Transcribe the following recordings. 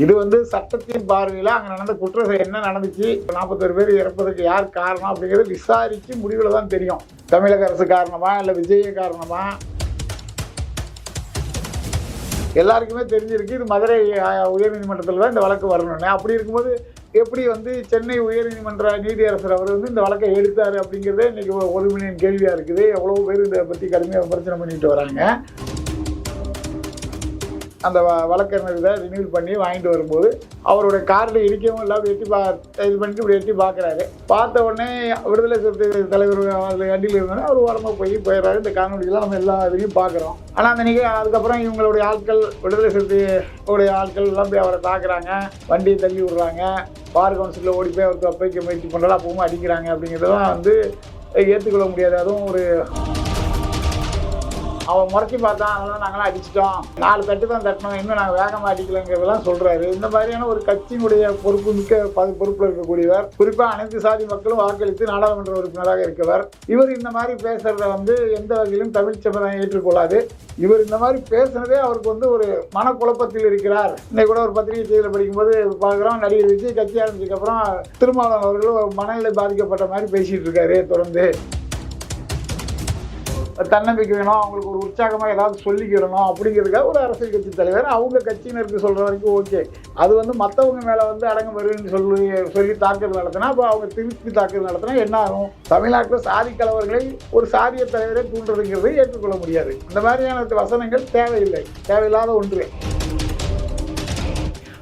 இது வந்து சட்டத்தின் பார்வையில் அங்கே நடந்த குற்ற என்ன நடந்துச்சு? நாற்பத்தொரு பேர் இறப்பதற்கு யார் காரணம் அப்படிங்கிறது விசாரித்து முடிவில் தான் தெரியும். தமிழக அரசு காரணமா இல்லை விஜய காரணமா? எல்லாருக்குமே தெரிஞ்சிருக்கு. இது மதுரை உயர்நீதிமன்றத்தில் தான் இந்த வழக்கு வரணும்னு. அப்படி இருக்கும்போது எப்படி வந்து சென்னை உயர்நீதிமன்ற நீதியரசர் அவர் வந்து இந்த வழக்கை எடுத்தார் அப்படிங்கிறதே இன்றைக்கி ஒரு- மில்லியன் கேள்வியாக இருக்குது. எவ்வளோ பேர் இதை பற்றி கடுமையாக விமர்சனம் பண்ணிட்டு வராங்க. அந்த வ- ரினியூல் பண்ணி வாங்கிட்டு வரும்போது அவருடைய கார்டு இடிக்கவும் இல்லாமல் எட்டி பா இது பண்ணிட்டு இப்படி எட்டி பார்க்குறாரு. பார்த்த உடனே விடுதலை சிறுத்தை தலைவர் அதில் வண்டியில் இருந்தோடனே அவர் ஓரமாக போய் போயிடுறாரு. இந்த காணொலியெல்லாம் நம்ம எல்லா இதையும் பார்க்குறோம். ஆனால் அந்த நிகழ்ச்சி அதுக்கப்புறம் இவங்களுடைய ஆட்கள் விடுதலை சிறுத்தை உடைய ஆட்கள் எல்லாம் போய் அவரை தாக்குறாங்க. வண்டியை தள்ளி விடுறாங்க. பார் கவுன்சிலில் ஓடி போய் அவர் தப்பைக்க முயற்சி பண்ணுறாரு அப்பவும் அடிக்கிறாங்க அப்படிங்கிறதெல்லாம் வந்து ஏற்றுக்கொள்ள முடியாது. அதுவும் ஒரு அவன் முறைச்சி பார்த்தான் அதெல்லாம் நாங்களாம் அடிச்சிட்டோம். நாலு தட்டு தான் தட்டணும் இன்னும் நாங்கள் வேகமாக அடிக்கலைங்கிறதெல்லாம் சொல்கிறாரு இந்த மாதிரியான ஒரு கட்சியினுடைய பொறுப்பு மிக்க பொறுப்பில் இருக்கக்கூடியவர் குறிப்பாக அனைத்து சாதி மக்களும் வாக்களித்து நாடாளுமன்ற உறுப்பினராக இருக்கவர் இவர் இந்த மாதிரி பேசுகிறத வந்து எந்த வகையிலும் தமிழ் சமுதாயம் ஏற்றுக்கொள்ளாது. இவர் இந்த மாதிரி பேசுனதே அவருக்கு வந்து ஒரு மனக்குழப்பத்தில் இருக்கிறார். இன்னைக்கு கூட ஒரு பத்திரிகை செய்தியில் படிக்கும்போது பார்க்குறோம் நடிகர் விஜய் கட்சி ஆரம்பிச்சதுக்கப்புறம் திருமாவளவன் அவர்களும் மனநிலை பாதிக்கப்பட்ட மாதிரி பேசிகிட்டு இருக்காரு தொடர்ந்து. தன்னம்பிக்கை வேணும் அவங்களுக்கு ஒரு உற்சாகமாக ஏதாவது சொல்லிக்கிடணும் அப்படிங்கிறதுக்காக ஒரு அரசியல் கட்சி தலைவர் அவங்க கட்சியினருக்கு சொல்கிற வரைக்கும் ஓகே. அது வந்து மற்றவங்க மேலே வந்து அடங்க வருன்னு சொல்லி சொல்லி தாக்குதல் நடத்தினா அப்போ அவங்க திருப்பி தாக்குதல் நடத்தினா என்ன ஆகும்? தமிழ்நாட்டில் சாதி கலவர்களை ஒரு சாதிய தலைவரை தூண்டுறதுங்கிறதை ஏற்றுக்கொள்ள முடியாது. இந்த மாதிரியான வசனங்கள் தேவையில்லை. தேவையில்லாத ஒன்று.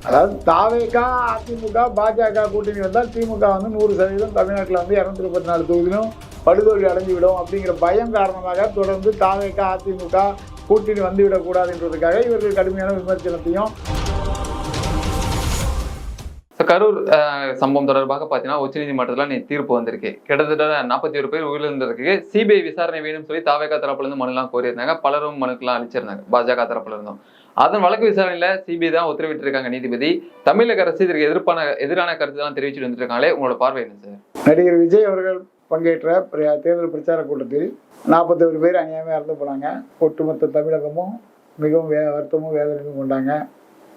அதாவது தாவேகா அதிமுக பாஜக கூட்டணி வந்தால் திமுக வந்து நூறு சதவீதம் தமிழ்நாட்டில் வந்து இரநூத்தி முப்பத்தி நாலு தொகுதியிலும் படுதோல்வி அடைஞ்சுவிடும் அப்படிங்கிற பயம் காரணமாக தொடர்ந்து தாவேகா அதிமுக கூட்டணி வந்துவிடக்கூடாது என்பதற்காக இவர்கள் கடுமையான விமர்சனத்தையும் கரூர் சம்பவம் தொடர்பாக பார்த்தீங்கன்னா உச்சநீதிமன்றத்தில் நீ தீர்ப்பு வந்திருக்கு. கிட்டத்தட்ட நாற்பத்தி ஒரு பேர் உயிரிழந்திருக்கு சிபிஐ விசாரணை வேணும் சொல்லி தாவேகா தரப்புல இருந்து மனுலாம் கோரியிருந்தாங்க. பலரும் மனுக்கெல்லாம் அளிச்சிருந்தாங்க பாஜக தரப்புல இருந்தும். அதன் வழக்கு விசாரணையில சிபிஐ தான் உத்தரவிட்டு இருக்காங்க நீதிபதி. தமிழக அரசு இதற்கு எதிர்ப்பான எதிரான கருத்து தான் தெரிவிச்சுட்டு வந்துருக்காங்களே உங்களோட பார்வை என்ன சார் நடிகர் விஜய் அவர்கள் பங்கேற்ற பிர- தேர்தல் பிரச்சார கூட்டத்தில் நாற்பத்தொரு பேர் அநியாயமாக இறந்து போனாங்க. ஒட்டுமொத்த தமிழகமும் மிகவும் வே வருத்தமும் வேதனையும் கொண்டாங்க.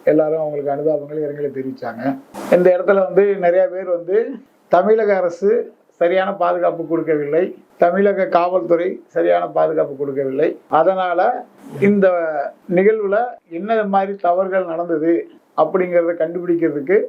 எல்லாரும் அவங்களுக்கு அனுதாபங்கள் இரங்கலை தெரிவித்தாங்க இந்த இடத்துல வந்து நிறையா பேர் வந்து தமிழக அரசு சரியான பாதுகாப்பு கொடுக்கவில்லை. தமிழக காவல்துறை சரியான பாதுகாப்பு கொடுக்கவில்லை. அதனால் இந்த நிகழ்வில் என்ன மாதிரி தவறுகள் நடந்தது அப்படிங்கிறத கண்டுபிடிக்கிறதுக்கு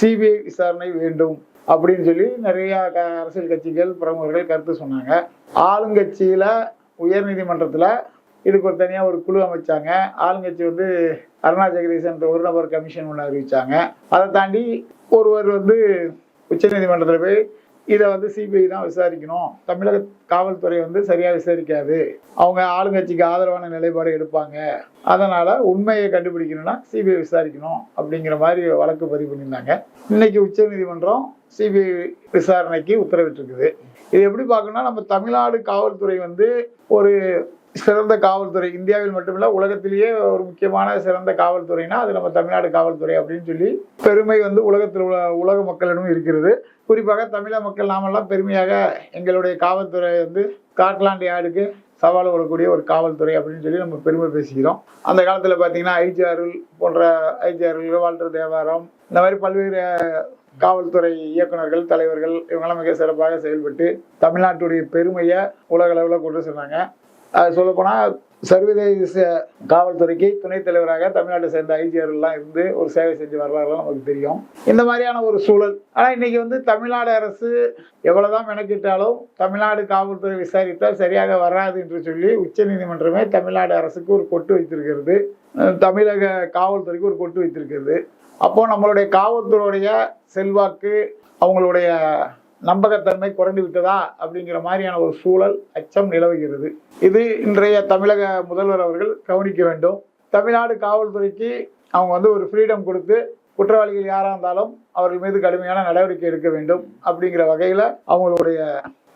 சிபிஐ விசாரணை வேண்டும். அப்படின்னு சொல்லி நிறைய க- அரசியல் கட்சிகள் பிரமுகர்கள் கருத்து சொன்னாங்க. ஆளுங்கட்சியில் உயர்நீதிமன்றத்தில் இதுக்கு ஒரு தனியாக ஒரு குழு அமைச்சாங்க. ஆளுங்கட்சி வந்து அருணா ஜெகதீசன் ஒரு நபர் கமிஷன் ஒன்று அறிவிச்சாங்க. அதை தாண்டி ஒருவர் வந்து உச்சநீதிமன்றத்தில் போய் இதை வந்து சிபிஐ தான் விசாரிக்கணும். தமிழக காவல்துறை வந்து சரியாக விசாரிக்காது. அவங்க ஆளுங்கட்சிக்கு ஆதரவான நிலைப்பாடு எடுப்பாங்க. அதனால உண்மையை கண்டுபிடிக்கணும்னா சிபிஐ விசாரிக்கணும் அப்படிங்கிற மாதிரி வழக்கு பதிவு பண்ணியிருந்தாங்க. இன்னைக்கு உச்சநீதிமன்றம் சிபிஐ விசாரணைக்கு உத்தரவிட்டிருக்குது. இது எப்படி பார்க்கணும்னா நம்ம தமிழ்நாடு காவல்துறை வந்து ஒரு சிறந்த காவல்துறை. இந்தியாவில் மட்டுமில்ல உலகத்திலேயே ஒரு முக்கியமான சிறந்த காவல்துறைனா அது நம்ம தமிழ்நாடு காவல்துறை அப்படின்னு சொல்லி பெருமை வந்து உலகத்தில் உள்ள உலக மக்களிடம் இருக்கிறது. குறிப்பாக தமிழக மக்கள் நாமெல்லாம் பெருமையாக எங்களுடைய காவல்துறை வந்து ஸ்காட்லாண்டு யார்டுக்கு சவால் விடக்கூடிய ஒரு காவல்துறை அப்படின்னு சொல்லி நம்ம பெருமை பேசிக்கிறோம் அந்த காலத்தில் பார்த்தீங்கன்னா ஐஜிஆருள் போன்ற ஐஜிஆருள் வாழ்ற தேவாரம் இந்த மாதிரி பல்வேறு காவல்துறை இயக்குநர்கள் தலைவர்கள் இவங்கெல்லாம் மிக சிறப்பாக செயல்பட்டு தமிழ்நாட்டுடைய பெருமையை உலக அளவில் கொண்டு சொன்னாங்க சொல்லப்போனால் சர்வதேச காவல்துறைக்கு துணைத் தலைவராக தமிழ்நாட்டை சேர்ந்த ஐஜிஆர்லாம் இருந்து ஒரு சேவை செஞ்சு வரலாறுலாம் நமக்கு தெரியும். இந்த மாதிரியான ஒரு சூழல். ஆனால் இன்னைக்கு வந்து தமிழ்நாடு அரசு எவ்வளோதான் மெனக்கிட்டாலும் தமிழ்நாடு காவல்துறை விசாரித்தால் சரியாக வராது என்று சொல்லி உச்சநீதிமன்றமே தமிழ்நாடு அரசுக்கு ஒரு கொட்டு வைத்திருக்கிறது. தமிழக காவல்துறைக்கு ஒரு கொட்டு வைத்திருக்கிறது. அப்போ நம்மளுடைய காவல்துறையுடைய செல்வாக்கு அவங்களுடைய நம்பகத்தன்மை குறைந்து விட்டதா அப்படிங்கிற மாதிரியான ஒரு சூழல் அச்சம் நிலவுகிறது. இது இன்றைய தமிழக முதல்வர் அவர்கள் கவனிக்க வேண்டும். தமிழ்நாடு காவல்துறைக்கு அவங்க வந்து ஒரு ஃப்ரீடம் கொடுத்து குற்றவாளிகள் யாராக இருந்தாலும் அவர்கள் மீது கடுமையான நடவடிக்கை எடுக்க வேண்டும் அப்படிங்கிற வகையில் அவங்களுடைய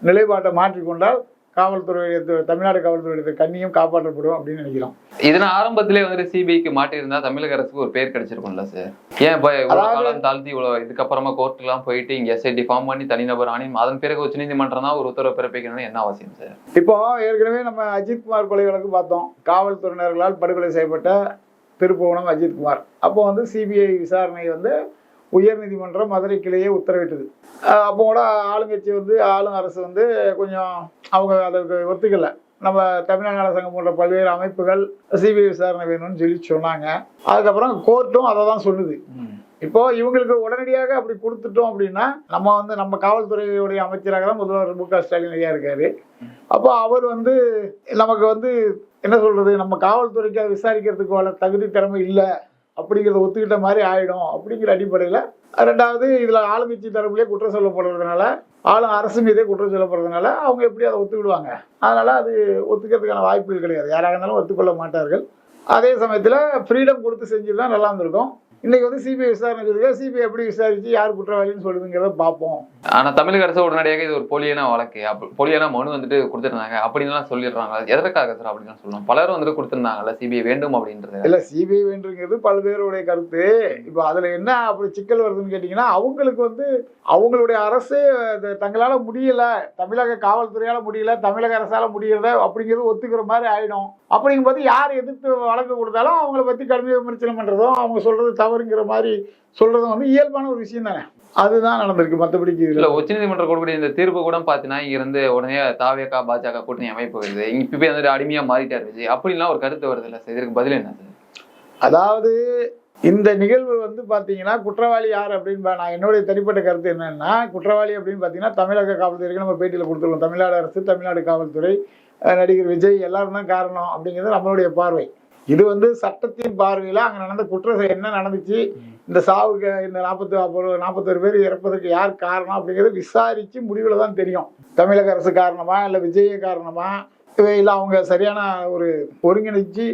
நிலைப்பாட்டை மாற்றிக்கொண்டால் காவல்துறையுடைய தமிழ்நாடு காவல்துறையுடைய கண்ணியும் காப்பாற்றப்படும் அப்படின்னு நினைக்கிறோம். இதன ஆரம்பத்திலே வந்துட்டு சிபிஐக்கு மாட்டியிருந்தா தமிழக அரசுக்கு ஒரு பேர் கிடைச்சிருக்கும்ல சார்? ஏன் இப்போ அதாவது- காலம் தாழ்த்தி இவ்வளவு இதுக்கப்புறமா கோர்ட்டுலாம் போயிட்டு இங்க எஸ்ஐடி ஃபார்ம் பண்ணி தனிநபர் ஆணையம் அதன் பிறகு உச்சநீதிமன்றம் தான் ஒரு உத்தரவு பிறப்பிக்கணும்னு என்ன அவசியம் சார்? இப்போ ஏற்கனவே நம்ம அஜித் குமார் கொலை வழக்கு பார்த்தோம். காவல்துறையினர்களால் படுகொலை செய்யப்பட்ட திருப்புவனம் அஜித்குமார் அப்போ வந்து சிபிஐ விசாரணை வந்து உயர்நீதிமன்றம் மதுரை கிளையே உத்தரவிட்டது. அப்போ கூட ஆளுங்கட்சி வந்து ஆளும் அரசு வந்து கொஞ்சம் அவங்க அதுக்கு ஒத்துக்கல. நம்ம தமிழ்நாடு சங்கம் போன்ற பல்வேறு அமைப்புகள் சிபிஐ விசாரணை வேணும்னு சொல்லி சொன்னாங்க. அதுக்கப்புறம் கோர்ட்டும் அதை தான் சொல்லுது. இப்போ இவங்களுக்கு உடனடியாக அப்படி கொடுத்துட்டோம் அப்படின்னா நம்ம வந்து நம்ம காவல்துறையுடைய அமைச்சராக தான் முதல்வர் மு க ஸ்டாலின் ஐயா இருக்காரு. அப்போ அவர் வந்து நமக்கு வந்து என்ன சொல்றது நம்ம காவல்துறைக்கு அதை விசாரிக்கிறதுக்கு தகுதி திறமை இல்லை. அப்படிங்கிறத ஒத்துக்கிட்ட மாதிரி ஆயிடும் அப்படிங்கிற அடிப்படையில் ரெண்டாவது இதில் ஆளுங்கட்சி தரப்புலேயே குற்றம் சொல்லப்படுறதுனால ஆளும் அரசு மீதே குற்றம் சொல்லப்படுறதுனால அவங்க எப்படி அதை ஒத்துக்கிடுவாங்க. அதனால் அது ஒத்துக்கிறதுக்கான வாய்ப்புகள் கிடையாது. யாராக இருந்தாலும் ஒத்துக்கொள்ள மாட்டார்கள். அதே சமயத்தில் ஃப்ரீடம் கொடுத்து செஞ்சுருந்தா நல்லா இருந்திருக்கும். இன்னைக்கு வந்து சிபிஐ விசாரணை சொல்லுங்க சிபிஐ எப்படி விசாரிச்சு யார் குற்றவாளின்னு சொல்லுதுங்கிறத பார்ப்போம். ஆனா தமிழக அரசு உடனடியாக இது ஒரு போலியான வழக்கு. அப்ப போலியான மனு வந்துட்டு கொடுத்துருந்தாங்க. அப்படின்லாம் சொல்லிடுறாங்க. எதற்காக சார் அப்படிலாம் சொல்லணும். பலரும் வந்துட்டு கொடுத்துருந்தாங்கல்ல சிபிஐ வேண்டும் அப்படின்றது. இல்ல சிபிஐ வேண்டுங்கிறது பல்வேறுடைய கருத்து. இப்போ அதுல என்ன அப்படி சிக்கல் வருதுன்னு கேட்டீங்கன்னா அவங்களுக்கு வந்து அவங்களுடைய அரசு தங்களால முடியல. தமிழக காவல்துறையால முடியல. தமிழக அரசால முடியல அப்படிங்கிறது ஒத்துக்கிற மாதிரி ஆயிடும். அப்படிங்கும்போது யார் எதிர்த்து வழக்கு கொடுத்தாலும் அவங்கள பத்தி கடுமையாக விமர்சனம் பண்றதும் அவங்க சொல்றது தவறுங்கிற மாதிரி சொல்றதும் வந்து இயல்பான ஒரு விஷயம் தானே? அதுதான் நடந்திருக்கு மற்றபடிக்கு இல்ல உச்சநீதிமன்றம் கொடுக்கக்கூடிய இந்த தீர்ப்பு கூட பாத்தீங்கன்னா இங்க இருந்து உடனே தாவேகா பாஜக கூட்டணி அமைப்பு வருது. இப்ப வந்துட்டு அடிமையா மாறிட்டாரு விஜய். அப்படிலாம் ஒரு கருத்து வருது இல்ல? இதற்கு பதில் என்ன? அதாவது இந்த நிகழ்வு வந்து பார்த்தீங்கன்னா குற்றவாளி யார் அப்படின்னு நான் என்னுடைய தனிப்பட்ட கருத்து என்னன்னா குற்றவாளி அப்படின்னு பார்த்தீங்கன்னா தமிழக காவல்துறைக்கு நம்ம பேட்டியில் கொடுத்துருவோம் தமிழ்நாடு அரசு தமிழ்நாடு காவல்துறை நடிகர் விஜய் எல்லாரும் தான் காரணம் அப்படிங்கிறது நம்மளுடைய பார்வை. இது வந்து சட்டத்தின் பார்வையில் அங்கே நடந்த குற்ற என்ன நடந்துச்சு? இந்த சாவுக்கு இந்த நாற்பத்தி நாற்பத்தொரு பேர் இறப்பதற்கு யார் காரணம் அப்படிங்கிறத விசாரித்து முடிவில் தான் தெரியும். தமிழக அரசு காரணமா இல்லை விஜய காரணமா? இல்லை அவங்க சரியான ஒரு ஒருங்கிணைச்சு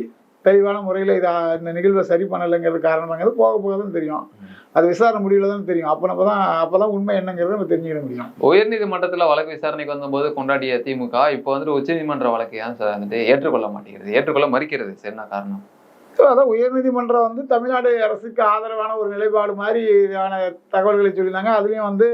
தெளிவான முறையில் இதை இந்த நிகழ்வை சரி பண்ணலைங்கிறது காரணமாங்கிறது போக போக தான் தெரியும். அது விசாரணை முடிவில் தான் தெரியும். அப்போ நம்ம தான் அப்போ தான் உண்மை என்னங்கிறத நம்ம தெரிஞ்சுக்க முடியும். உயர்நீதிமன்றத்துல வழக்கு விசாரணைக்கு வந்தபோது கொண்டாடிய திமுக இப்போ வந்துட்டு உச்சநீதிமன்ற வழக்கு ஏன் சார் வந்துட்டு ஏற்றுக்கொள்ள மாட்டேங்கிறது ஏற்றுக்கொள்ள மறுக்கிறது சார் என்ன காரணம்? அதான் உயர்நீதிமன்றம் வந்து தமிழ்நாடு அரசுக்கு ஆதரவான ஒரு நிலைப்பாடு மாதிரி இதான தகவல்களை சொல்லியிருந்தாங்க. அதுலேயும் வந்து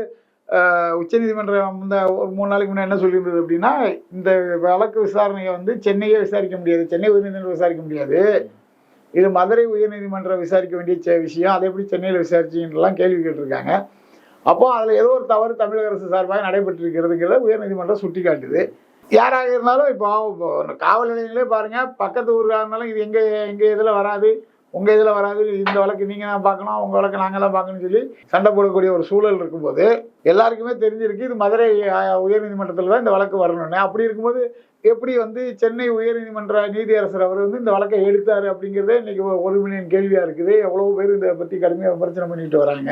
உச்சநீதிமன்றம் இந்த ஒரு மூணு நாளைக்கு முன்னாடி என்ன சொல்லியிருந்தது அப்படின்னா இந்த வழக்கு விசாரணையை வந்து சென்னையே விசாரிக்க முடியாது சென்னை உயர்நீதிமன்றம் விசாரிக்க முடியாது. இது மதுரை உயர்நீதிமன்றம் விசாரிக்க வேண்டிய விஷயம் அதை எப்படி சென்னையில் விசாரிச்சிங்கலாம் கேள்வி கேட்டிருக்காங்க. அப்போ அதில் ஏதோ ஒரு தவறு தமிழக அரசு சார்பாக நடைபெற்றிருக்கிறதுங்கிறத உயர்நீதிமன்றம் சுட்டி காட்டுது யாராக இருந்தாலும் இப்போ காவல் நிலையங்களே பாருங்கள் பக்கத்து ஊருக்காக இருந்தாலும் இது எங்கே எங்கே இதில் வராது. உங்க இதில் வராது இந்த வழக்கு நீங்க தான் பார்க்கணும் உங்க வழக்கு நாங்க தான் பார்க்கணும்னு சொல்லி சண்டை போடக்கூடிய ஒரு சூழல் இருக்கும்போது எல்லாருக்குமே தெரிஞ்சிருக்கு இது மதுரை உயர்நீதிமன்றத்தில் தான் இந்த வழக்கு வரணும்னு. அப்படி இருக்கும்போது எப்படி வந்து சென்னை உயர்நீதிமன்ற நீதியரசர் அவர் வந்து இந்த வழக்கை எடுத்தாரு அப்படிங்கிறதே இன்னைக்கு ஒரு- ஒரு மில்லியன் கேள்வியா இருக்குது. எவ்வளவு பேர் இதை பத்தி கடுமையாக விமர்சனம் பண்ணிட்டு வராங்க.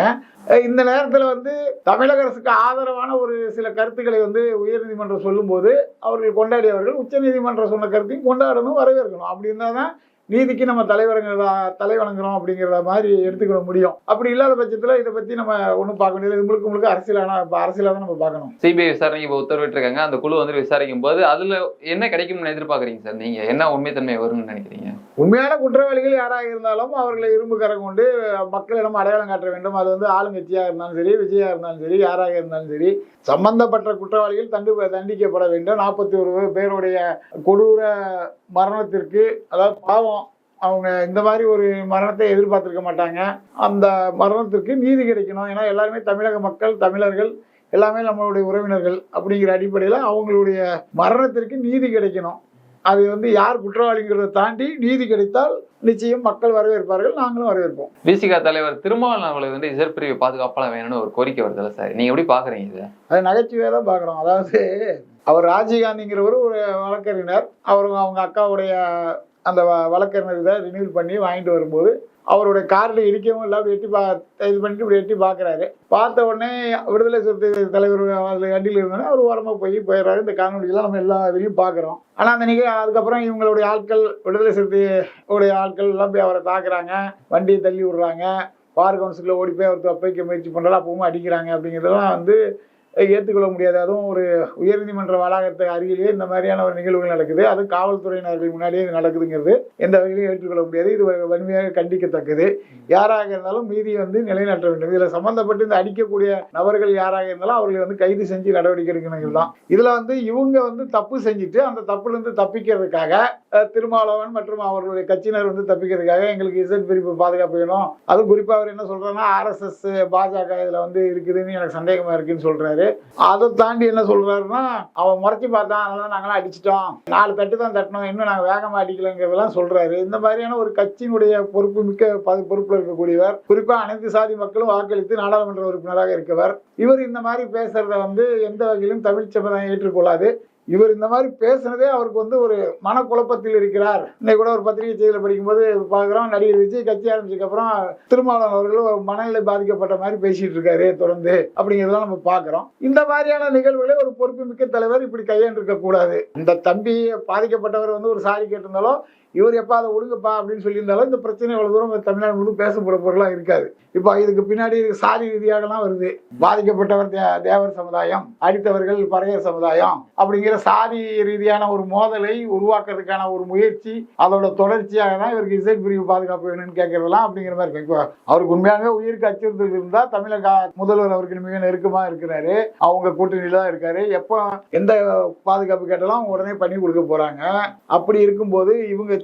இந்த நேரத்தில் வந்து தமிழக அரசுக்கு ஆதரவான ஒரு சில கருத்துக்களை வந்து உயர்நீதிமன்றம் சொல்லும்போது அவர்கள் கொண்டாடியவர்கள் உச்சநீதிமன்றம் சொன்ன கருத்தையும் கொண்டாடணும் வரவேற்கணும். அப்படி இருந்தால் தான் நீதிக்கு நம்ம தலைவரங்கிறதா தலை வணங்குறோம் அப்படிங்கிறத மாதிரி எடுத்துக்கிட முடியும். அப்படி இல்லாத பட்சத்தில் இதை பற்றி நம்ம ஒன்றும் பார்க்க முடியாது இது முழுக்க முழுக்க அரசியலான இப்போ அரசியலாக தான் நம்ம பார்க்கணும். சிபிஐ விசாரணைக்கு இப்போ உத்தரவிட்டிருக்காங்க. அந்த குழு வந்து விசாரிக்கும் போது அதுல என்ன கிடைக்கும்னு எதிர்பார்க்கறீங்க சார் நீங்க? என்ன உண்மைத்தன்மை வரும்னு நினைக்கிறீங்க? உண்மையான குற்றவாளிகள் யாராக இருந்தாலும் அவர்களை இரும்பு கரம் கொண்டு மக்களிடம் அடையாளம் காட்ட வேண்டும். அது வந்து ஆளுங்கட்சியாக இருந்தாலும் சரி விஜயா இருந்தாலும் சரி யாராக இருந்தாலும் சரி சம்பந்தப்பட்ட குற்றவாளிகள் தண்டு தண்டிக்கப்பட வேண்டும். நாற்பத்தி ஒரு பேருடைய கொடூர மரணத்திற்கு அதாவது பாவம் அவங்க இந்த மாதிரி ஒரு மரணத்தை எதிர்பார்த்திருக்க மாட்டாங்க. அந்த மரணத்திற்கு நீதி கிடைக்கணும். ஏன்னா எல்லாருமே தமிழக மக்கள் தமிழர்கள் எல்லாமே நம்மளுடைய உறவினர்கள் அப்படிங்கிற அடிப்படையில் அவங்களுடைய மரணத்திற்கு நீதி கிடைக்கணும். அது வந்து யார் குற்றவாளிங்கிறத தாண்டி நீதி கிடைத்தால் நிச்சயம் மக்கள் வரவேற்பார்கள் நாங்களும் வரவேற்போம். விசிகா தலைவர் திருமாவளவன் அவர்களுக்கு வந்து இசைப்பிரிவு பாதுகாப்பாளர் வேணும்னு ஒரு கோரிக்கை வருதுல்ல சார்? நீங்க எப்படி பாக்குறீங்க இதை? அது நகைச்சுவையாக தான் பார்க்குறோம் அதாவது அவர் ராஜீவ்காந்திங்கிறவர் ஒரு வழக்கறிஞர். அவர் அவங்க அக்காவுடைய அந்த வழக்கறிஞர் இதை ரினியூல் பண்ணி வாங்கிட்டு வரும்போது அவருடைய காரில் இடிக்கவும் இல்லாமல் எட்டி பா இது பண்ணிட்டு இப்படி எட்டி பார்க்குறாரு பார்த்த உடனே விடுதலை சிறுத்தை தலைவர் அதில் வண்டியில் இருந்தோடனே அவர் ஓரமாக போய் போயிடுறாரு. இந்த காணொலியெல்லாம் நம்ம எல்லா இதுலையும் பார்க்குறோம் ஆனால் அந்த நிகழ் அதுக்கப்புறம் இவங்களுடைய ஆட்கள் விடுதலை சிறுத்தையுடைய ஆட்கள் எல்லாம் போய் அவரை தாக்குறாங்க வண்டியை தள்ளி விடுறாங்க. பார் கவுன்சிலில் ஓடி போய் அவர் தப்பிக்க முயற்சி பண்ணுறாரு அப்பவும் அடிக்கிறாங்க அப்படிங்கிறதெல்லாம் வந்து ஏற்றுக்கொள்ள முடியாது. அதுவும் ஒரு உயர்நீதிமன்ற வளாகத்தை அருகிலேயே இந்த மாதிரியான ஒரு நிகழ்வுகள் நடக்குது. அது காவல்துறையினர்கள் முன்னாடியே இது நடக்குதுங்கிறது எந்த வகையிலும் ஏற்றுக்கொள்ள முடியாது. இது வன்மையாக கண்டிக்கத்தக்கது. யாராக இருந்தாலும் மீதியை வந்து நிலைநாட்ட வேண்டும். இதில் சம்பந்தப்பட்டு இந்த அடிக்கக்கூடிய நபர்கள் யாராக இருந்தாலும் அவர்களை வந்து கைது செஞ்சு நடவடிக்கை எடுக்கணும் தான். இதில் வந்து இவங்க வந்து தப்பு செஞ்சுட்டு அந்த தப்புலேருந்து தப்பிக்கிறதுக்காக திருமாவளவன் மற்றும் அவர்களுடைய கட்சியினர் வந்து தப்பிக்கிறதுக்காக எங்களுக்கு இசட் பிரிப்பு பாதுகாப்பு வேணும். அது குறிப்பாக அவர் என்ன சொல்றாருன்னா ஆர்எஸ்எஸ் பாஜக இதில் வந்து இருக்குதுன்னு எனக்கு சந்தேகமா இருக்குன்னு சொல்றாரு. அதை தாண்டி என்ன சொல்றாருன்னா அவன் முறைச்சி பார்த்தான் அதெல்லாம் நாங்களாம் அடிச்சிட்டோம். நாலு தட்டு தான் தட்டணும் இன்னும் நாங்கள் வேகமாக அடிக்கலைங்கிறதெல்லாம் சொல்றாரு. இந்த மாதிரியான ஒரு கட்சியினுடைய பொறுப்பு மிக்க பொறுப்பில் இருக்கக்கூடியவர் குறிப்பாக அனைத்து சாதி மக்களும் வாக்களித்து நாடாளுமன்ற உறுப்பினராக இருக்கவர். இவர் இந்த மாதிரி பேசுறத வந்து எந்த வகையிலும் தமிழ் சமுதாயம் ஏற்றுக்கொள்ளாது. இவர் இந்த மாதிரி பேசுனதே அவருக்கு வந்து ஒரு மனக்குழப்பத்தில் இருக்கிறார். இன்னைக்கு கூட ஒரு பத்திரிகை செய்தியில் படிக்கும்போது பார்க்குறோம் நடிகர் விஜய் கட்சி ஆரம்பிச்சதுக்கு அப்புறம் திருமாவளவன் அவர்கள் மனநிலை பாதிக்கப்பட்ட மாதிரி பேசிட்டு இருக்காரு தொடர்ந்து அப்படிங்கிறதெல்லாம் நம்ம பார்க்குறோம். இந்த மாதிரியான நிகழ்வுகளை ஒரு பொறுப்புமிக்க தலைவர் இப்படி கையாண்டிருக்க கூடாது இந்த தம்பி பாதிக்கப்பட்டவர் வந்து ஒரு சாரி கேட்டிருந்தாலும் இவர் எப்போ அதை ஒழுங்குப்பா அப்படின்னு சொல்லியிருந்தாலும் இந்த பிரச்சனை இவ்வளோ தூரம் தமிழ்நாடு முழு பேசப்பட பொருளாக இருக்காது. இப்போ இதுக்கு பின்னாடி சாதி ரீதியாகலாம் வருது. பாதிக்கப்பட்டவர் தே- தேவர் சமுதாயம் அடித்தவர்கள் பறையர் சமுதாயம் அப்படிங்கிற சாதி ரீதியான ஒரு மோதலை உருவாக்குறதுக்கான ஒரு முயற்சி அதோட தொடர்ச்சியாக தான் இவருக்கு இசை பிரிவு பாதுகாப்பு வேணும்னு கேட்கறதெல்லாம் அப்படிங்கிற மாதிரி இருக்கு. இப்போ அவருக்கு உண்மையாகவே உயிருக்கு அச்சுறுத்தல் இருந்தால் தமிழக முதல்வர் அவருக்கு மிக நெருக்கமாக இருக்கிறாரு. அவங்க கூட்டணியில் தான் இருக்காரு. எப்போ எந்த பாதுகாப்பு கேட்டாலும் உடனே பண்ணி கொடுக்க போறாங்க. அப்படி இருக்கும்போது இவங்க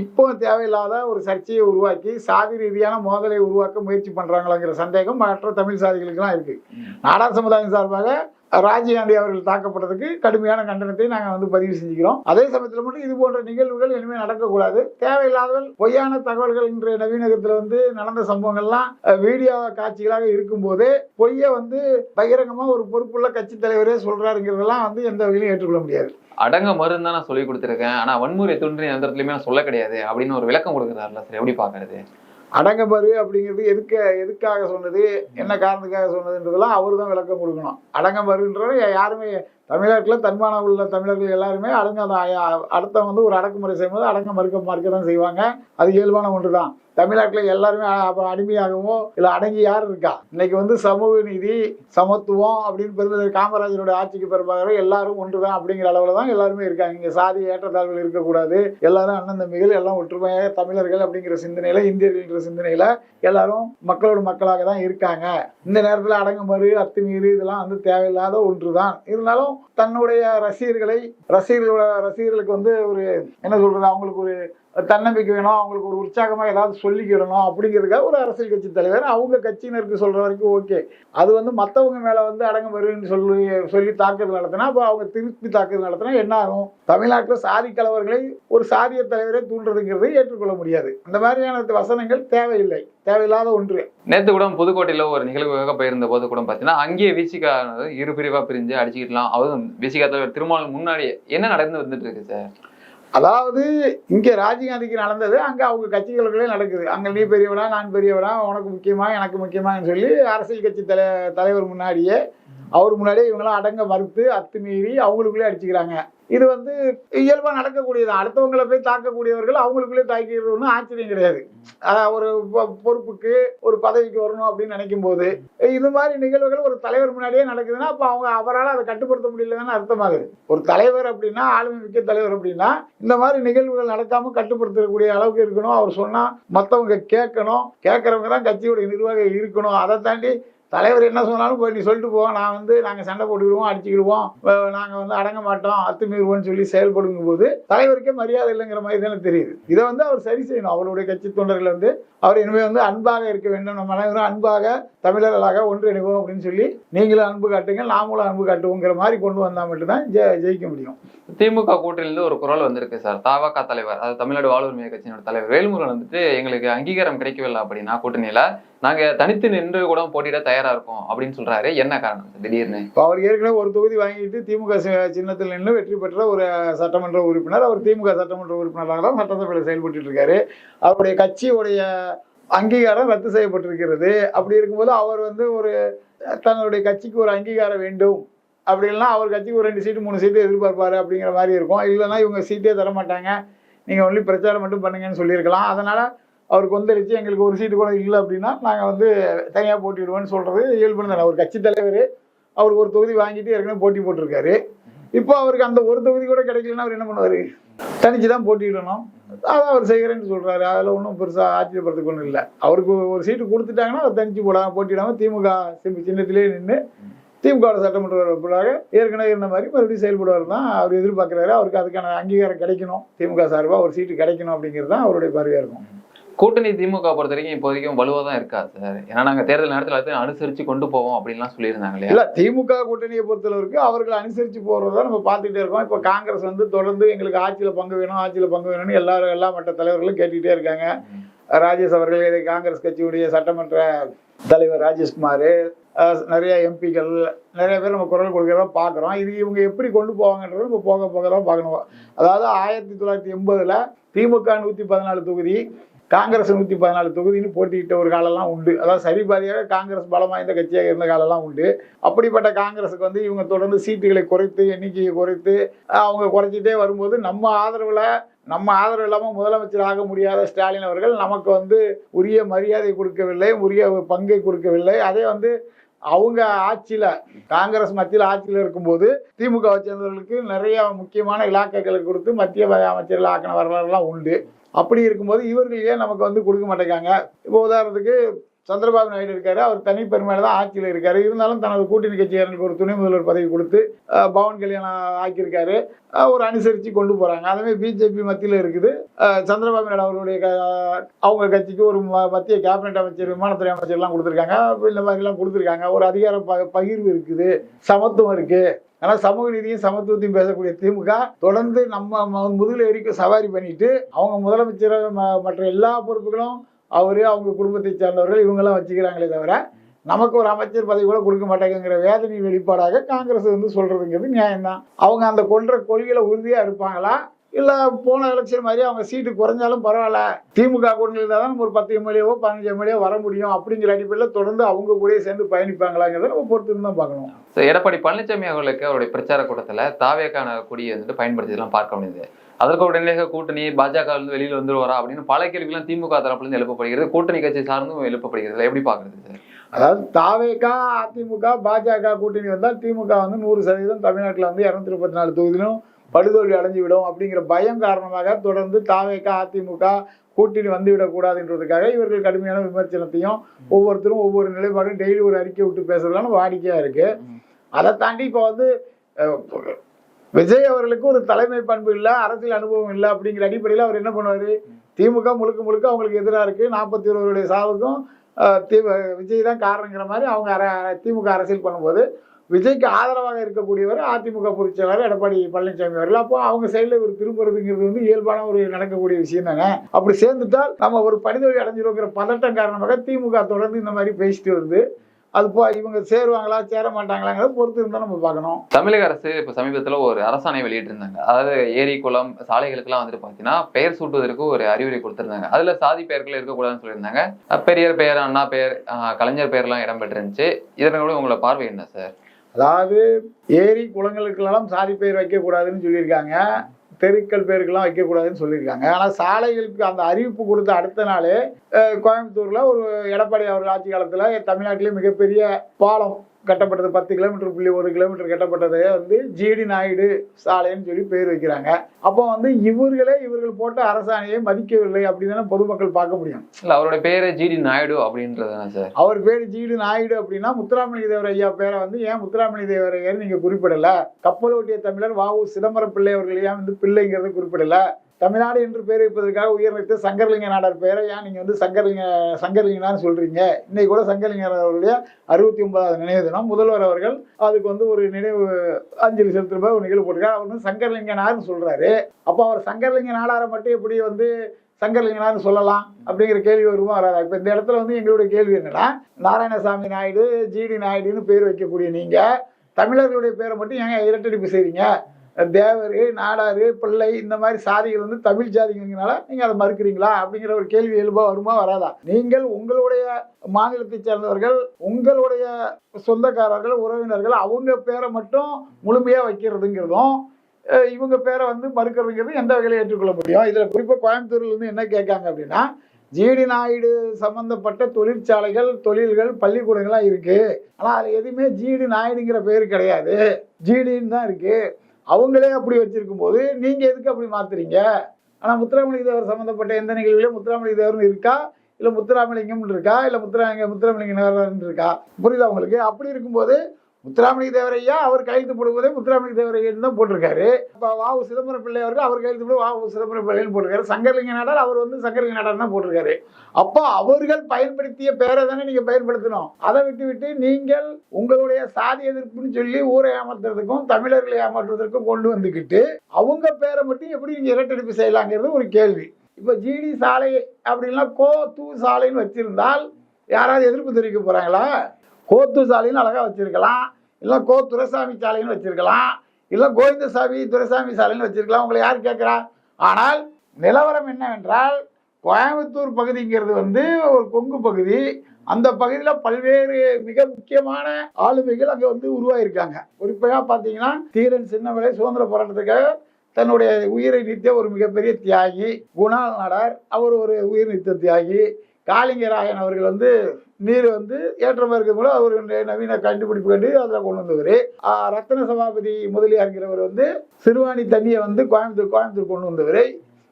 இப்போ தேவையில்லாத ஒரு சர்ச்சையை உருவாக்கி சாதி ரீதியான மோதலை உருவாக்க முயற்சி பண்றாங்களாங்கிற சந்தேகம் மற்ற தமிழ் சாதிகளுக்கெல்லாம் இருக்கு. நாடார் சமுதாயம் சார்பாக ராஜீவ்காந்தி அவர்கள் தாக்கப்பட்டதுக்கு கடுமையான கண்டனத்தை நாங்கள் வந்து பதிவு செஞ்சுக்கிறோம். அதே சமயத்தில் மட்டும் இது போன்ற நிகழ்வுகள் இனிமேல் நடக்கக்கூடாது. தேவையில்லாதவர்கள் பொய்யான தகவல்கள் இன்றைய நவீனகத்தில் வந்து நடந்த சம்பவங்கள்லாம் வீடியோ காட்சிகளாக இருக்கும்போது பொய்யை வந்து பகிரங்கமா ஒரு பொறுப்புள்ள கட்சி தலைவரே சொல்றாருங்கிறதெல்லாம் வந்து எந்த வகையிலும் ஏற்றுக்கொள்ள முடியாது. அடங்க மருந்து தான் நான் சொல்லி கொடுத்துருக்கேன். ஆனா வன்முறை தோன்றி எந்த இடத்துலயுமே நான் சொல்ல கிடையாது. அப்படின்னு ஒரு விளக்கம் கொடுக்குறாருல சார். எப்படி பாக்குறது அடங்கமறு அப்படிங்கிறது எதுக்க எதுக்காக சொன்னது என்ன காரணத்துக்காக சொன்னதுன்றதெல்லாம் அவர் தான் விளக்கம் கொடுக்கணும். அடங்கமறுன்றது யாருமே தமிழகத்தில் தன்மானம் உள்ள தமிழர்கள் எல்லாருமே அடங்க அடுத்த வந்து ஒரு அடக்குமுறை செய்யும்போது அடங்க மறுக்க மறுக்க தான் செய்வாங்க. அது இயல்பான ஒன்று தான் தமிழ்நாட்டில் எல்லாருமே அடிமையாகவோ இல்லை அடங்கி யார் இருக்கா? இன்னைக்கு வந்து சமூக நீதி சமத்துவம் அப்படின்னு பெருந்தலைவர் காமராஜரோட ஆட்சிக்கு பிறப்பாக எல்லாரும் ஒன்று தான் அப்படிங்கிற அளவில் தான் எல்லாருமே இருக்காங்க. இங்கே சாதி ஏற்றத்தாழ்வுகள் இருக்கக்கூடாது. எல்லாரும் அண்ணன் தம்பிகள் எல்லாம் ஒற்றுமையாக தமிழர்கள் அப்படிங்கிற சிந்தனையில் இந்தியர்கள்ன்ற சிந்தனையில் எல்லாரும் மக்களோட மக்களாக தான் இருக்காங்க. இந்த நேரத்தில் அடங்குமறு அத்துமீறு இதெல்லாம் வந்து தேவையில்லாத ஒன்று தான் இருந்தாலும் தன்னுடைய ரசிகர்களை ரசிகர்களோட ரசிகர்களுக்கு வந்து ஒரு என்ன சொல்றது அவங்களுக்கு ஒரு தன்னம்பிக்கை வேணும் அவங்களுக்கு ஒரு உற்சாகமாக ஏதாவது சொல்லிக்கிடணும் அப்படிங்கிறதுக்காக ஒரு அரசியல் கட்சி தலைவர் அவங்க கட்சியினருக்கு சொல்கிற வரைக்கும் ஓகே அது வந்து மற்றவங்க மேலே வந்து அடங்க வருன்னு சொல்லி சொல்லி தாக்குதல் நடத்தினா அப்போ அவங்க திருப்பி தாக்குதல் நடத்தினா என்ன ஆகும்? தமிழ்நாட்டில் சாதி கலவர்களை ஒரு சாதிய தலைவரே தூண்டுறதுங்கிறது ஏற்றுக்கொள்ள முடியாது. இந்த மாதிரியான வசனங்கள் தேவையில்லை. தேவையில்லாத ஒன்று. நேற்று கூட புதுக்கோட்டையில் ஒரு நிகழ்வுக்காக போயிருந்த போது கூட பார்த்தீங்கன்னா அங்கேயே விசிகானது இரு பிரிவாக பிரிஞ்சு அடிச்சுக்கிட்டலாம் அதுவும் விசிகா தலைவர் திருமாவளவன் முன்னாடியே என்ன நடந்து வந்துட்டு இருக்கு சார்? அதாவது இங்க ராஜீவ்காந்திக்கு நடந்தது அங்க அவங்க கட்சிகளுக்குள்ளே நடக்குது. அங்க நீ பெரியவடா நான் பெரியவடா உனக்கு முக்கியமா எனக்கு முக்கியமான்னு சொல்லி அரசியல் கட்சி தலை தலைவர் முன்னாடியே அவர் முன்னாடியே இவங்களாம் அடங்க மறுத்து அத்துமீறி அவங்களுக்குள்ளே அடிச்சுக்கிறாங்க. இது வந்து இயல்பாக நடக்கக்கூடியது. அடுத்தவங்களை போய் தாக்கக்கூடியவர்கள் அவங்களுக்குள்ளே தாக்கிறது ஒன்றும் ஆச்சரியம் கிடையாது. அஹ் ஒரு பொ- பொறுப்புக்கு ஒரு பதவிக்கு வரணும் அப்படின்னு நினைக்கும் போது இது மாதிரி நிகழ்வுகள் ஒரு தலைவர் முன்னாடியே நடக்குதுன்னா அப்போ அவங்க அவரால் அதை கட்டுப்படுத்த முடியலன்னு அர்த்தமாகுது. ஒரு தலைவர் அப்படின்னா ஆளுமை மிக்க தலைவர் அப்படின்னா இந்த மாதிரி நிகழ்வுகள் நடக்காம கட்டுப்படுத்தக்கூடிய அளவுக்கு இருக்கணும். அவர் சொன்னால் மற்றவங்க கேட்கணும். கேட்கறவங்க தான் கட்சியுடைய நிர்வாகம் இருக்கணும். அதை தாண்டி தலைவர் என்ன சொன்னாலும் போய் நீ சொல்லிட்டு போவோம் நான் வந்து நாங்கள் சண்டை போட்டுக்கிடுவோம் அடிச்சுக்கிடுவோம். நாங்கள் வந்து அடங்க மாட்டோம் அத்துமீறுவோம்னு சொல்லி செயல்படுங்கும் போது தலைவருக்கே மரியாதை இல்லைங்கிற மாதிரி தானே தெரியுது. இதை வந்து அவர் சரி செய்யணும். அவருடைய கட்சி தொண்டர்கள் வந்து அவர் இனிமேல் வந்து அன்பாக இருக்க வேண்டும். நம்ம அனைவரும் அன்பாக தமிழர்களாக ஒன்றிணைவோம் அப்படின்னு சொல்லி நீங்களும் அன்பு காட்டுங்க நாமளும் அன்பு காட்டுவோங்கிற மாதிரி கொண்டு வந்தால் மட்டும்தான் ஜெ- ஜெயிக்க முடியும். திமுக கூட்டணியிலிருந்து ஒரு குரல் வந்திருக்கு சார். தாவக தலைவர் அது தமிழ்நாடு வாழ்வுரிமை கட்சியினோட தலைவர் வேல்முருகன் வந்துட்டு எங்களுக்கு அங்கீகாரம் கிடைக்கவில்லை அப்படின்னா கூட்டணியில் நாங்க தனித்து நின்று கூட போட்டியிட தயாரா இருக்கோம் அப்படின்னு சொல்றாரு. என்ன காரணம் திடீர்னு. இப்போ அவர் ஏற்கனவே ஒரு தொகுதி வாங்கிட்டு திமுக சி- சின்னத்தில் நின்று வெற்றி பெற்ற ஒரு சட்டமன்ற உறுப்பினர். அவர் திமுக சட்டமன்ற உறுப்பினராக தான் சட்டசபையில் செயல்பட்டு இருக்காரு. அவருடைய கட்சியுடைய அங்கீகாரம் ரத்து செய்யப்பட்டிருக்கிறது. அப்படி இருக்கும்போது அவர் வந்து ஒரு தன்னுடைய கட்சிக்கு ஒரு அங்கீகாரம் வேண்டும். அப்படி இல்லைன்னா அவர் கட்சிக்கு ஒரு ரெண்டு சீட்டு மூணு சீட்டு எதிர்பார்ப்பாரு அப்படிங்கிற மாதிரி இருக்கும். இல்லைன்னா இவங்க சீட்டே தர மாட்டாங்க நீங்கள் ஒன்லி பிரச்சாரம் மட்டும் பண்ணுங்கன்னு சொல்லியிருக்கலாம். அதனால் அவர் வந்துருச்சு எங்களுக்கு ஒரு சீட்டு கூட இல்லை அப்படின்னா நாங்கள் வந்து தனியாக போட்டிடுவோம்னு சொல்கிறது இயல்பு தானே. ஒரு கட்சி தலைவர் அவர் ஒரு தொகுதி வாங்கிட்டு ஏற்கனவே போட்டி போட்டிருக்காரு. இப்போ அவருக்கு அந்த ஒரு தொகுதி கூட கிடைக்கலன்னா அவர் என்ன பண்ணுவார்? தனிச்சு தான் போட்டியிடணும். அதான் அவர் செய்கிறேன்னு சொல்கிறாரு அதில் ஒன்றும் பெருசாக ஆச்சரியப்படுறதுக்கு ஒன்றும் இல்லை. அவருக்கு ஒரு சீட்டு கொடுத்துட்டாங்கன்னா அவர் தனிச்சு போடாம போட்டிடாமல் திமுக சிம்பி சின்னத்திலே நின்று திமுக சட்டமன்ற உறுப்பினராக ஏற்கனவே இருந்த மாதிரி மறுபடியும் செயல்படுவார் தான் அவர் எதிர்பார்க்குறாரு. அவருக்கு அதுக்கான அங்கீகாரம் கிடைக்கணும். திமுக சார்பாக ஒரு சீட்டு கிடைக்கணும் அப்படிங்கிறது தான் அவருடைய பார்வையாக இருக்கும். கூட்டணி திமுக பொறுத்த வரைக்கும் இப்போதைக்கும் வலுவாக தான் இருக்கா சார் ஏன்னா நாங்க தேர்தல் நேரத்தில் எல்லாத்தையும் அனுசரிச்சு கொண்டு போவோம் அப்படின்லாம் சொல்லியிருந்தாங்க இல்லையா? இல்ல திமுக கூட்டணியை பொறுத்தளவுக்கு அவர்கள் அனுசரிச்சு போறதை நம்ம பார்த்துட்டே இருக்கோம். இப்போ காங்கிரஸ் வந்து தொடர்ந்து எங்களுக்கு ஆட்சியில பங்கு வேணும் ஆட்சியில பங்கு வேணும்னு எல்லாரும் எல்லா மட்ட தலைவர்களும் கேட்டுக்கிட்டே இருக்காங்க. ராஜேஷ் அவர்கள் இதை காங்கிரஸ் கட்சியுடைய சட்டமன்ற தலைவர் ராஜேஷ்குமார் நிறைய எம்பிக்கள் நிறைய பேர் நம்ம குரல் கொடுக்கிறத பார்க்குறோம். இது இவங்க எப்படி கொண்டு போவாங்கன்றது நம்ம போக போக தான் பார்க்கணும். அதாவது ஆயிரத்தி தொள்ளாயிரத்தி எண்பதுல திமுக நூற்றி பதினாலு தொகுதி காங்கிரஸ் நூற்றி பதினாலு தொகுதின்னு போட்டியிட்ட ஒரு காலம்லாம் உண்டு. அதாவது சரிபாதியாக காங்கிரஸ் பலம் வாய்ந்த கட்சியாக இருந்த காலம்லாம் உண்டு. அப்படிப்பட்ட காங்கிரஸுக்கு வந்து இவங்க தொடர்ந்து சீட்டுகளை குறைத்து எண்ணிக்கையை குறைத்து அவங்க குறைச்சிட்டே வரும்போது நம்ம ஆதரவில் நம்ம ஆதரவு இல்லாமல் முதலமைச்சர் ஆக முடியாத ஸ்டாலின் அவர்கள் நமக்கு வந்து உரிய மரியாதை கொடுக்கவில்லை உரிய பங்கை கொடுக்கவில்லை. அதே வந்து அவங்க ஆட்சியில் காங்கிரஸ் மத்தியில் ஆட்சியில் இருக்கும்போது திமுகவை சேர்ந்தவர்களுக்கு நிறைய முக்கியமான இலாக்காக்களை கொடுத்து மத்திய அமைச்சர்கள் ஆக்கின வரலாறுலாம் உண்டு. அப்படி இருக்கும்போது இவர்கள் ஏன் நமக்கு வந்து கொடுக்க மாட்டேங்காங்க? இப்போ உதாரணத்துக்கு சந்திரபாபு நாயுடு இருக்காரு அவர் தனிப்பெருமையில தான் ஆட்சியில் இருக்காரு. இருந்தாலும் தனது கூட்டணி கட்சியாளர்களுக்கு ஒரு துணை முதல்வர் பதவி கொடுத்து பவன் கல்யாணம் ஆக்கியிருக்காரு. ஒரு அனுசரித்து கொண்டு போகிறாங்க அதே பிஜேபி மத்தியில் இருக்குது. சந்திரபாபு நாயுடு அவர்களுடைய க- அவங்க கட்சிக்கு ஒரு ம- மத்திய கேபினெட் அமைச்சர் விமானத்துறை அமைச்சர்லாம் கொடுத்துருக்காங்க. இந்த மாதிரிலாம் கொடுத்துருக்காங்க. ஒரு அதிகார ப பகிர்வு இருக்குது சமத்துவம் இருக்குது ஆனா சமூக நீதியும் சமத்துவத்தையும் பேசக்கூடிய திமுக தொடர்ந்து நம்ம முதுகில் எரிக்க சவாரி பண்ணிட்டு அவங்க முதலமைச்சர் மற்ற எல்லா பொறுப்புகளும் அவரு அவங்க குடும்பத்தை சேர்ந்தவர்கள் இவங்கெல்லாம் வச்சுக்கிறாங்களே தவிர நமக்கு ஒரு அமைச்சர் பதவி கூட கொடுக்க மாட்டேங்கிற வேதனை வெளிப்பாடாக காங்கிரஸ் வந்து சொல்றதுங்கிறது நியாயம்தான். அவங்க அந்த கொள்ற கொள்கையில உறுதியா இருப்பாங்களா? இல்ல போன எலெக்ஷன் மாதிரி அவங்க சீட்டு குறைஞ்சாலும் பரவாயில்ல. திமுக கூட்டணியில் இருந்தால் தான் ஒரு பத்து எம்எல்ஏவோ பதினஞ்சு எம்எல்ஏ வர முடியும். அப்படிங்கிற அடிப்படையில் தொடர்ந்து அவங்க கூடயே சேர்ந்து பயணிப்பாங்களாங்கிறத நம்ம பொறுத்து தான் பார்க்கணும். So, எடப்பாடி பழனிசாமி அவர்களுக்கு அவருடைய பிரச்சார கூட்டத்துல தாவேக்கான கொடியை வந்துட்டு பயன்படுத்தியதெல்லாம் பார்க்க முடியுது அதற்கு உடனே கூட்டணி பாஜக வந்து வெளியில வந்துருவாரா அப்படின்னு பல கேள்விகளும் திமுக தரப்புல இருந்து எழுப்பப்படுகிறது. கூட்டணி கட்சி சார்ந்தும் எழுப்பப்படுகிறது. எப்படி பாக்குறது சார் அதாவது தாவேகா அதிமுக பாஜக கூட்டணி வந்தால் திமுக வந்து நூறு சதவீதம் தமிழ்நாட்டில் வந்து இரநூத்தி முப்பத்தி நாலு தொகுதியிலும் படுதோல்வி அடைஞ்சு விடும் அப்படிங்கிற பயம் காரணமாக தொடர்ந்து தாவேகா அதிமுக கூட்டணி வந்துவிடக்கூடாதுன்றதுக்காக இவர்கள் கடுமையான விமர்சனத்தையும் ஒவ்வொருத்தரும் ஒவ்வொரு நிலைப்பாடும் டெய்லி ஒரு அறிக்கை விட்டு பேசுறதுலாம் வாடிக்கையாக இருக்கு. அதை தாண்டி இப்போ வந்து விஜய் அவர்களுக்கு ஒரு தலைமை பண்பு இல்லை அரசியல் அனுபவம் இல்லை அப்படிங்கிற அடிப்படையில் அவர் என்ன பண்ணுவார்? திமுக முழுக்க முழுக்க அவங்களுக்கு எதிராக இருக்கு. நாற்பத்தி ஒருவருடைய சாவுக்கும் தி- விஜய் தான் காரணங்கிற மாதிரி அவங்க திமுக அரசியல் பண்ணும்போது விஜய்க்கு ஆதரவாக இருக்கக்கூடியவர் அதிமுக பொறிச்சவர் எடப்பாடி பழனிசாமி அவர்கள். அப்போ அவங்க சைடில் இவர் திரும்புறதுங்கிறது வந்து இயல்பான ஒரு நடக்கக்கூடிய விஷயம் தானே? அப்படி சேர்ந்துட்டால் நம்ம ஒரு பணிதொகை அடைஞ்சிருக்கிற பதட்டம் காரணமாக திமுக தொடர்ந்து இந்த மாதிரி பேசிட்டு வருது. அது போ இவங்க சேருவாங்களா சேர மாட்டாங்களாங்கிறத பொறுத்து இருந்தால் நம்ம பார்க்கணும். தமிழக அரசு இப்போ சமீபத்தில் ஒரு அரசாணை வெளியிட்டிருந்தாங்க. அதாவது ஏரி குளம் சாலைகளுக்கெல்லாம் வந்துட்டு பார்த்தீங்கன்னா பெயர் சூட்டுவதற்கு ஒரு அறிவுரை கொடுத்துருந்தாங்க. அதில் சாதி பெயர்கள் இருக்கக்கூடாதுன்னு சொல்லியிருந்தாங்க. பெரியர் பெரியார் பெயர் அண்ணா பெயர் கலைஞர் பெயர்லாம் இடம்பெற்றிருந்துச்சு. இதனோட உங்களை பார்வை என்ன சார்? அதாவது ஏரி குளங்களுக்கெல்லாம் சாதி பெயர் வைக்கக்கூடாதுன்னு சொல்லியிருக்காங்க. தெருக்கள் பேருக்கெல்லாம் வைக்கக்கூடாதுன்னு சொல்லியிருக்காங்க. ஆனால் சாலைகளுக்கு அந்த அறிவிப்பு கொடுத்த அடுத்த நாளே கோயம்புத்தூரில் ஒரு எடப்பாடி அவர் ஆட்சி காலத்தில் தமிழ்நாட்டிலே மிகப்பெரிய பாலம் கட்டப்பட்டது பத்து கிலோமீட்டர் புள்ளி ஒரு கிலோமீட்டர் கட்டப்பட்டதே வந்து ஜிடி நாயுடு சாலைன்னு சொல்லி பேர் வைக்கிறாங்க. அப்போ வந்து இவர்களே இவர்கள் போட்ட அரசாணையை மதிக்கவில்லை அப்படின்னு பொதுமக்கள் பார்க்க முடியும். இல்ல அவருடைய பேரு ஜிடி நாயுடு அப்படின்றதுதானே சார்? அவர் பேர் ஜீடு நாயுடு அப்படின்னா முத்துராமலிங்க தேவர் ஐயா பேரை வந்து ஏன் முத்துராமலிங்க தேவர் ஐயர் நீங்க குறிப்பிடல? கப்பல் ஓட்டிய தமிழர் வாவு சிதம்பரம் பிள்ளை அவர்கள் ஏன் வந்து பிள்ளைங்கிறத குறிப்பிடல? தமிழ்நாடு என்று பெயர் வைப்பதற்காக உயர்நிறுத்த சங்கரலிங்க நாடார் பேரை ஏன் நீங்கள் வந்து சங்கரலிங்க சங்கரலிங்கனான்னு சொல்கிறீங்க இன்னைக்கு கூட சங்கரலிங்கர் அவர்களுடைய அறுபத்தி ஒன்பதாவது நினைவு தினம். முதல்வர் அவர்கள் அதுக்கு வந்து ஒரு நினைவு அஞ்சலி செலுத்துற ஒரு நிகழ்வு போட்டிருக்காரு. அவர் வந்து சங்கரலிங்கனார்னு சொல்கிறாரு அப்போ அவர் சங்கரலிங்க நாடாரை மட்டும் எப்படி வந்து சங்கரலிங்கனார்னு சொல்லலாம் அப்படிங்கிற கேள்வி வருமா வராதா? இப்போ இந்த இடத்துல வந்து எங்களுடைய கேள்வி என்னன்னா நாராயணசாமி நாயுடு ஜிடி நாயுடுன்னு பேர் வைக்கக்கூடிய நீங்கள் தமிழர்களுடைய பேரை மட்டும் ஏங்க இரட்டடிப்பு செய்கிறீங்க தேவர் நாடார் பிள்ளை இந்த மாதிரி சாதிகள் வந்து தமிழ் ஜாதிங்கிறதுனால நீங்கள் அதை மறுக்கிறீங்களா? அப்படிங்கிற ஒரு கேள்வி எழுபா வருமா வராதா? நீங்கள் உங்களுடைய மாநிலத்தை சேர்ந்தவர்கள் உங்களுடைய சொந்தக்காரர்கள் உறவினர்கள் அவங்க பேரை மட்டும் முழுமையாக வைக்கிறதுங்கிறதும் இவங்க பேரை வந்து மறுக்கிறதுங்கிறது எந்த வகையில் ஏற்றுக்கொள்ள முடியும்? இதில் குறிப்பாக கோயம்புத்தூர்ல இருந்து என்ன கேட்காங்க அப்படின்னா ஜிடி நாயுடு சம்பந்தப்பட்ட தொழிற்சாலைகள் தொழில்கள் பள்ளிக்கூடங்கள்லாம் இருக்கு. ஆனால் அது எதுவுமே ஜிடி நாயுடுங்கிற பேர் கிடையாது. ஜிடின்னு தான் இருக்கு. அவங்களே அப்படி வச்சிருக்கும் போது நீங்க எதுக்கு அப்படி மாத்துறீங்க? ஆனா முத்துராமலிங்க தேவர் சம்பந்தப்பட்ட எந்த நிகழ்வுலையும் முத்துராமலிங்க தேவர்னு இருக்கா? இல்ல முத்துராமலிங்கம்னு இருக்கா? இல்ல முத்துராங்க முத்துராமலிங்க தேவர்னு இருக்கா? புரியுதா உங்களுக்கு? அப்படி இருக்கும்போது முத்துராமலிங்க தேவரையா அவர் கையெழுத்து போடும்போதே முத்துராமலிங்க தேவரையன்னு தான் போட்டிருக்காரு. இப்போ வாவு சிதம்பரம் பிள்ளை அவர்கள் அவர் கையெழுத்து போடு வாவு சிதம்பரம் பிள்ளைன்னு போட்டிருக்காரு. சங்கரலிங்க நாடார் அவர் வந்து சங்கரலிங்க நாடார் தான் போட்டிருக்காரு. அப்போ அவர்கள் பயன்படுத்திய பேரை தானே நீங்கள் பயன்படுத்தணும். அதை விட்டு விட்டு நீங்கள் உங்களுடைய சாதி எதிர்ப்புன்னு சொல்லி ஊரை ஏமாத்துறதுக்கும் தமிழர்களை ஏமாற்றுவதற்கும் கொண்டு வந்துக்கிட்டு அவங்க பேரை மட்டும் எப்படி நீங்கள் இரட்டடிப்பு செய்யலாங்கிறது ஒரு கேள்வி. இப்போ ஜிடி சாலை அப்படின்லாம் கோ தூ சாலைன்னு வச்சிருந்தால் யாராவது எதிர்ப்பு தெரிவிக்க போகிறாங்களா கோத்து சாலைன்னு அழகாக வச்சுருக்கலாம். இல்லை கோ துரைசாமி சாலைன்னு வச்சுருக்கலாம். இல்லை கோவிந்தசாமி துரைசாமி சாலைன்னு வச்சுருக்கலாம். உங்களை யார் கேட்குறா? ஆனால் நிலவரம் என்னவென்றால் கோயம்புத்தூர் பகுதிங்கிறது வந்து ஒரு கொங்கு பகுதி. அந்த பகுதியில் பல்வேறு மிக முக்கியமான ஆளுமைகள் அங்கே வந்து உருவாயிருக்காங்க. குறிப்பாக பார்த்தீங்கன்னா தீரன் சின்னமலை சுதந்திர போராட்டத்துக்காக தன்னுடைய உயிரை நீத்த ஒரு மிகப்பெரிய தியாகி குணால் நடர் அவர் ஒரு உயிர் நீத்த தியாகி காளிங்கராயன் அவர்கள் வந்து நீர் வந்து ஏற்றமாக இருக்கும் அவர் நவீன கண்டுபிடிப்பு கண்டு அதில் கொண்டு வந்தவர். ரத்ன சபாபதி முதலியாருங்கிறவர் வந்து சிறுவாணி தண்ணியை வந்து கோயம்புத்தூர் கோயம்புத்தூர் கொண்டு வந்தவர்.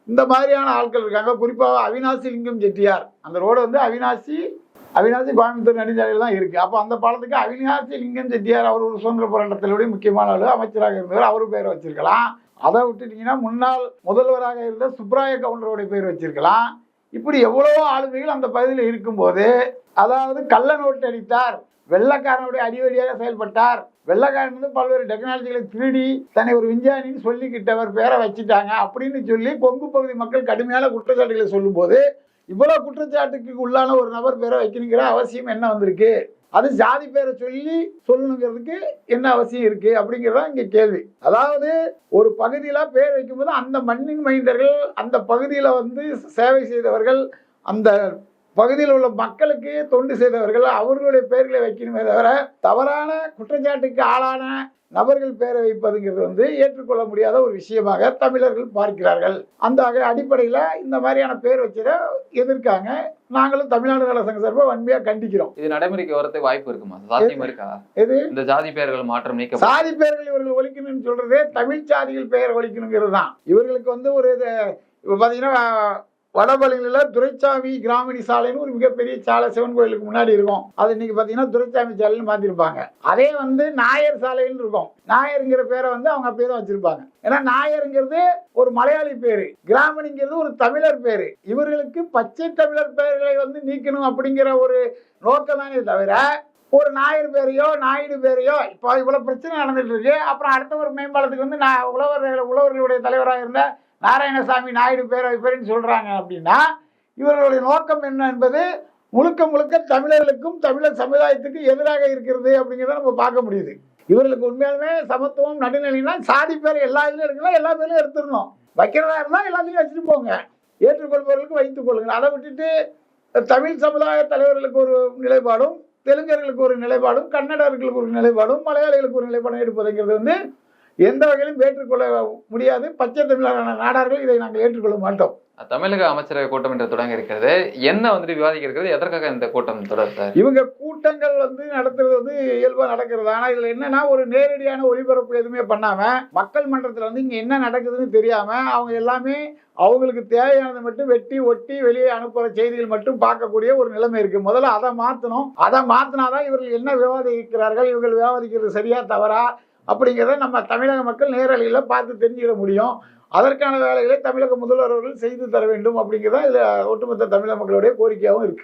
இந்த மாதிரியான ஆட்கள் இருக்காங்க. குறிப்பாக அவினாசி லிங்கம் செட்டியார். அந்த ரோடு வந்து அவினாசி அவினாசி கோயம்புத்தூர் நெடுஞ்சாலையில் தான் இருக்குது அப்போ அந்த பாலத்துக்கு அவினாசி லிங்கம் செட்டியார் அவர் ஒரு சுதந்திர போராட்டத்திலுடைய முக்கியமான ஆள் அமைச்சராக இருந்தவர். அவர் பேரை வச்சிருக்கலாம். அதை விட்டுட்டீங்கன்னா முன்னாள் முதல்வராக இருந்த சுப்ராய கவுண்டருடைய பேர் வச்சிருக்கலாம். இப்படி எவ்வளவோ ஆளுமைகள் அந்த பகுதியில் இருக்கும்போது அதாவது கள்ள நோட்டு அடித்தார் வெள்ளக்காரனுடைய அடிவடியாக செயல்பட்டார் வெள்ளக்காரன் வந்து பல்வேறு டெக்னாலஜிகளை திருடி தன்னை ஒரு விஞ்ஞானின்னு சொல்லிக்கிட்டவர் பேரை வச்சுட்டாங்க அப்படின்னு சொல்லி கொங்கு பகுதி மக்கள் கடுமையான குற்றச்சாட்டுகளை சொல்லும்போது இவ்வளவு குற்றச்சாட்டுக்கு உள்ளான ஒரு நபர் பேரை வைக்கணுங்கிற அவசியம் என்ன வந்திருக்கு? அது ஜாதி பேரை சொல்லி சொல்லணுங்கிறதுக்கு என்ன அவசியம் இருக்கு அப்படிங்கிறதா இங்க கேள்வி. அதாவது ஒரு பகுதியில பேர் வைக்கும்போது அந்த மண்ணின் மைந்தர்கள் அந்த பகுதியில வந்து சேவை செய்தவர்கள் அந்த பகுதியில் உள்ள மக்களுக்கு தொண்டு செய்தவர்கள் அவர்களுடைய பெயர்களை வைக்கணுமே தவிர தவறான குற்றச்சாட்டுக்கு ஆளான நபர்கள் பேரை வைப்பதுங்கிறது வந்து ஏற்றுக்கொள்ள முடியாத ஒரு விஷயமாக தமிழர்கள் பார்க்கிறார்கள். அந்த அடிப்படையில் இந்த மாதிரியான பேர் வச்சதை எதிர்க்காங்க. நாங்களும் தமிழ்நாடு நல சங்க சார்பாக வன்மையாக கண்டிக்கிறோம். இது நடைமுறைக்கு வரதுக்கு வாய்ப்பு இருக்குமா? சாத்தியம் இருக்கா? எது? இந்த ஜாதி பெயர்கள் மாற்றம் நீக்க சாதி பெயர்கள் இவர்கள் ஒழிக்கணும்னு சொல்றதே தமிழ் சாதிகள் பெயர் ஒழிக்கணுங்கிறது தான். இவர்களுக்கு வந்து ஒரு இது இப்போ பார்த்தீங்கன்னா வடபழனியில் துரைச்சாமி கிராமணி சாலைன்னு ஒரு மிகப்பெரிய சாலை சிவன் கோயிலுக்கு முன்னாடி இருக்கும். அது இன்னைக்கு பார்த்தீங்கன்னா துரைச்சாமி சாலைன்னு மாற்றிருப்பாங்க அதே வந்து நாயர் சாலைன்னு இருக்கும். நாயருங்கிற பேரை வந்து அவங்க அப்படியே தான் வச்சிருப்பாங்க. ஏன்னா நாயருங்கிறது ஒரு மலையாளி பேரு. கிராமணிங்கிறது ஒரு தமிழர் பேரு. இவர்களுக்கு பச்சை தமிழர் பெயர்களை வந்து நீக்கணும் அப்படிங்கிற ஒரு நோக்கம் தானே தவிர ஒரு நாயர் பேரையோ நாயுடு பேரையோ இப்போ இவ்வளோ பிரச்சனை நடந்துட்டு இருக்கு. அப்புறம் அடுத்த ஒரு மேம்பாலத்துக்கு வந்து நான் உழவர் உழவர்களுடைய தலைவராக இருந்த நாராயணசாமி நாயுடு பேரை பேருன்னு சொல்கிறாங்க அப்படின்னா இவர்களுடைய நோக்கம் என்ன என்பது முழுக்க முழுக்க தமிழர்களுக்கும் தமிழர் சமுதாயத்துக்கும் எதிராக இருக்கிறது அப்படிங்கிறத நம்ம பார்க்க முடியுது. இவர்களுக்கு உண்மையாலுமே சமத்துவம் நடுநிலைனா சாதி பேர் எல்லா இதுலையும் இருக்கலாம் எல்லா பேரும் எடுத்துடணும். வைக்கிறதா இருந்தால் எல்லாத்தையும் வச்சுட்டு போங்க. ஏற்றுக்கொள்பவர்களுக்கு வைத்துக் கொள்ளுங்கள். அதை விட்டுட்டு தமிழ் சமுதாய தலைவர்களுக்கு ஒரு நிலைப்பாடும் தெலுங்கர்களுக்கு ஒரு நிலைப்பாடும் கன்னடர்களுக்கு ஒரு நிலைப்பாடும் மலையாளிகளுக்கு ஒரு நிலைப்பாடும் எடுப்பதுங்கிறது வந்து எந்த வகையிலும் ஏற்றுக்கொள்ள முடியாது. பச்சை தமிழரான நாடார்கள் இதை நாங்கள் ஏற்றுக்கொள்ள மாட்டோம். தமிழக அமைச்சரவை கூட்டம் என்று தொடங்க இருக்கிறது. என்ன வந்துட்டு விவாதிக்க இருக்கிறது? எதற்காக இந்த கூட்டம் தொடர் இவங்க கூட்டங்கள் வந்து நடத்துறது வந்து இயல்பா நடக்கிறது. ஆனா இதுல என்னன்னா ஒரு நேரடியான ஒளிபரப்பு எதுவுமே பண்ணாம மக்கள் மன்றத்துல வந்து இங்க என்ன நடக்குதுன்னு தெரியாம அவங்க எல்லாமே அவங்களுக்கு தேவையானதை மட்டும் வெட்டி ஒட்டி வெளியே அனுப்புற செய்திகள் மட்டும் பார்க்கக்கூடிய ஒரு நிலைமை இருக்கு. முதல்ல அதை மாத்தணும். அதை மாத்தினாதான் இவர்கள் என்ன விவாதிக்கிறார்கள்? இவர்கள் விவாதிக்கிறது சரியா தவறா? அப்படிங்கிறத நம்ம தமிழக மக்கள் நேரலையில் பார்த்து தெரிஞ்சுக்கிட முடியும். அதற்கான வேலைகளை தமிழக முதல்வர் அவர்கள் செய்து தர வேண்டும் அப்படிங்கிறதா இதில் ஒட்டுமொத்த தமிழக மக்களுடைய கோரிக்கையாகவும் இருக்குது